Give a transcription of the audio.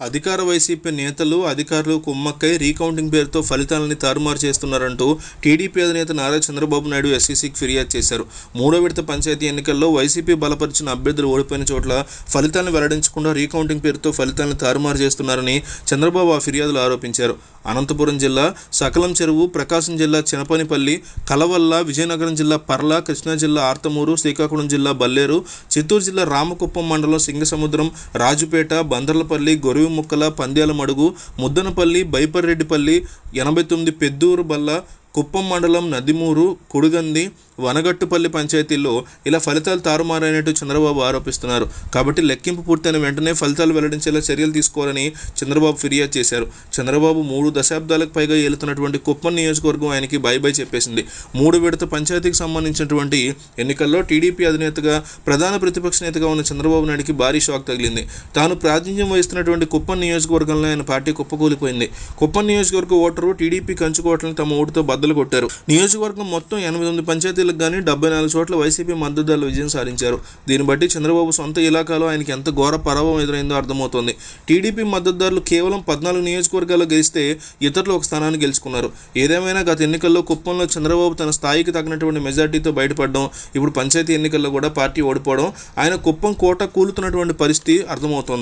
అధికార వైసీపీ నేతలు అధికారులు కుమ్మక్కై రీకౌంటింగ్ పేరుతో ఫలితాలని తారుమారు చేస్తున్నారంటూ టీడీపీ అధినేత నారా చంద్రబాబు నాయుడు ఎస్సీసీకి ఫిర్యాదు చేశారు. మూడో విడత పంచాయతీ ఎన్నికల్లో వైసీపీ బలపరిచిన అభ్యర్థులు ఓడిపోయిన చోట్ల ఫలితాలను వెల్లడించకుండా రీకౌంటింగ్ పేరుతో ఫలితాలను తారుమారు చేస్తున్నారని చంద్రబాబు ఆ ఫిర్యాదులు ఆరోపించారు. అనంతపురం జిల్లా సకలం చెరువు ప్రకాశం జిల్లా చినపనిపల్లి కలవల్ల విజయనగరం జిల్లా పర్ల కృష్ణా జిల్లా ఆర్తమూరు శ్రీకాకుళం జిల్లా బల్లేరు చిత్తూరు జిల్లా రామకుప్పం మండలం సింగసముద్రం రాజుపేట బందర్లపల్లి ముక్కల పంద్యాల మడుగు ముద్దనపల్లి బైపర్రెడ్డిపల్లి ఎనభై తొమ్మిది పెద్దూరు బల్ల కుప్పం మండలం నదిమూరు కుడుగంది వనగట్టుపల్లి పంచాయతీల్లో ఇలా ఫలితాలు తారుమారైనట్టు చంద్రబాబు ఆరోపిస్తున్నారు. కాబట్టి లెక్కింపు పూర్తయిన వెంటనే ఫలితాలు వెల్లడించేలా చర్యలు తీసుకోవాలని చంద్రబాబు ఫిర్యాదు చేశారు. చంద్రబాబు మూడు దశాబ్దాలకు పైగా ఏలుతున్నటువంటి కుప్పం నియోజకవర్గం ఆయనకి బై బై చెప్పేసింది. మూడు విడత పంచాయతీకి సంబంధించినటువంటి ఎన్నికల్లో టీడీపీ అధినేతగా ప్రధాన ప్రతిపక్ష నేతగా ఉన్న చంద్రబాబు నాయుడికి భారీ షాక్ తగిలింది. తాను ప్రాతినిధ్యం వహిస్తున్నటువంటి కుప్పం నియోజకవర్గంలో ఆయన పార్టీ కుప్పకూలిపోయింది. కుప్పం నియోజకవర్గ ఓటరు టీడీపీ కంచుకోవట్లను తమ ఓటుతో బద్దలు కొట్టారు. నియోజకవర్గం మొత్తం ఎనిమిది తొమ్మిది పంచాయతీలకు కానీ డెబ్బై నాలుగు చోట్ల వైసీపీ మద్దతుదారులు విజయం సాధించారు. దీన్ని బట్టి చంద్రబాబు సొంత ఇలాకాలో ఆయనకి ఎంత ఘోర పరాభవం ఎదురైందో అర్థమవుతోంది. టీడీపీ మద్దతుదారులు కేవలం పద్నాలుగు నియోజకవర్గాల్లో గెలిస్తే ఇతరులు ఒక స్థానాన్ని గెలుచుకున్నారు. ఏదేమైనా గత ఎన్నికల్లో కుప్పంలో చంద్రబాబు తన స్థాయికి తగినటువంటి మెజార్టీతో బయటపడడం ఇప్పుడు పంచాయతీ ఎన్నికల్లో కూడా పార్టీ ఓడిపోవడం ఆయన కుప్పం కోట కూలుతున్నటువంటి పరిస్థితి అర్థమవుతోంది.